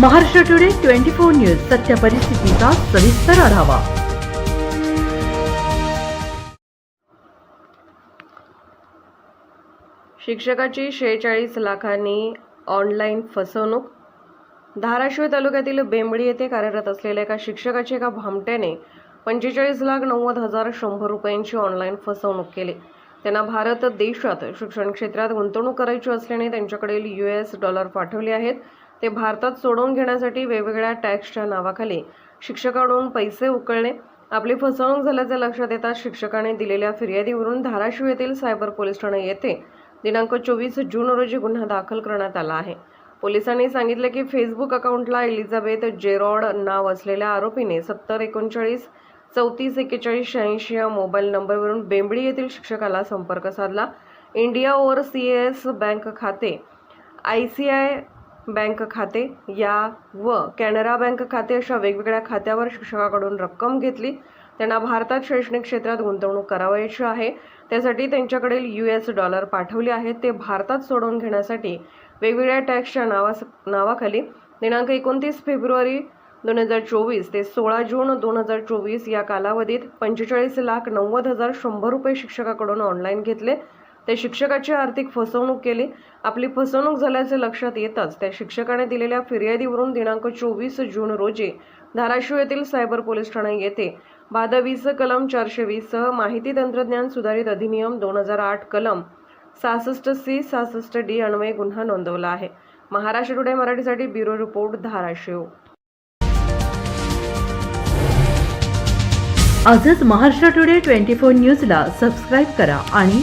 Maharashtra today twenty four news सत्य परिस्थितीचा सविस्तर आढावा. शिक्षकाची शेहेचाळीस लाखांनी ऑनलाईन फसवणूक. धाराशिव तालुक्यातील बेंबळी येथे कार्यरत असलेल्या एका शिक्षकाची एका भामट्याने पंचेचाळीस लाख नव्वद हजार शंभर रुपयांची ऑनलाईन फसवणूक केली. त्यांना भारत देशात शिक्षण क्षेत्रात गुंतवणूक करायची असल्याने त्यांच्याकडील यू एस डॉलर पाठवले आहेत. ते भारतात सोडवून घेण्यासाठी वेगवेगळ्या टॅक्सच्या नावाखाली शिक्षकाकडून पैसे उकळणे आपली फसवणूक झाल्याचे लक्षात येताच शिक्षकाने दिलेल्या फिर्यादीवरून धाराशिव येथील सायबर पोलीस ठाणे येथे दिनांक चोवीस जून रोजी गुन्हा दाखल करण्यात आला आहे. पोलिसांनी सांगितले की फेसबुक अकाउंटला एलिझाबेथ जेरॉड नाव असलेल्या आरोपीने सत्तर एकोणचाळीस चौतीस एक्केचाळीस शहाऐंशी या मोबाईल नंबरवरून बेंबळी येथील शिक्षकाला संपर्क साधला. India overseas bank खाते आय सी आय बँक खाते या व कॅनरा बँक खाते अशा वेगवेगळ्या खात्यावर शिक्षकाकडून रक्कम घेतली. त्यांना भारतात शैक्षणिक क्षेत्रात गुंतवणूक करावयाची आहे. त्यासाठी त्यांच्याकडील यू एस डॉलर पाठवले आहेत ते भारतात सोडवून घेण्यासाठी वेगवेगळ्या टॅक्सच्या नावास नावाखाली दिनांक एकोणतीस फेब्रुवारी दोन हजार चोवीस ते सोळा जून दोन हजार चोवीस या कालावधीत पंचेचाळीस लाख नव्वद हजार शंभर रुपये शिक्षकाकडून ऑनलाईन घेतले. त्या शिक्षकाची आर्थिक फसवणूक केली. आपली फसवणूक झाल्याचे लक्षात येताच त्या शिक्षकाने दिलेल्या फिर्यादीवरून दिनांक चोवीस जून रोजी धाराशिव येथील सायबर पोलीस ठाणे येथे बादवीस कलम चारशे वीस सह माहिती तंत्रज्ञान सुधारित अधिनियम दोन हजार आठ कलम सहासष्ट सी सहासष्ट डी अन्वये गुन्हा नोंदवला आहे. महाराष्ट्र टुडे मराठीसाठी ब्युरो रिपोर्ट धाराशिव. आजच महाराष्ट्र टुडे ट्वेंटी फोर न्यूजला सबस्क्राईब करा आणि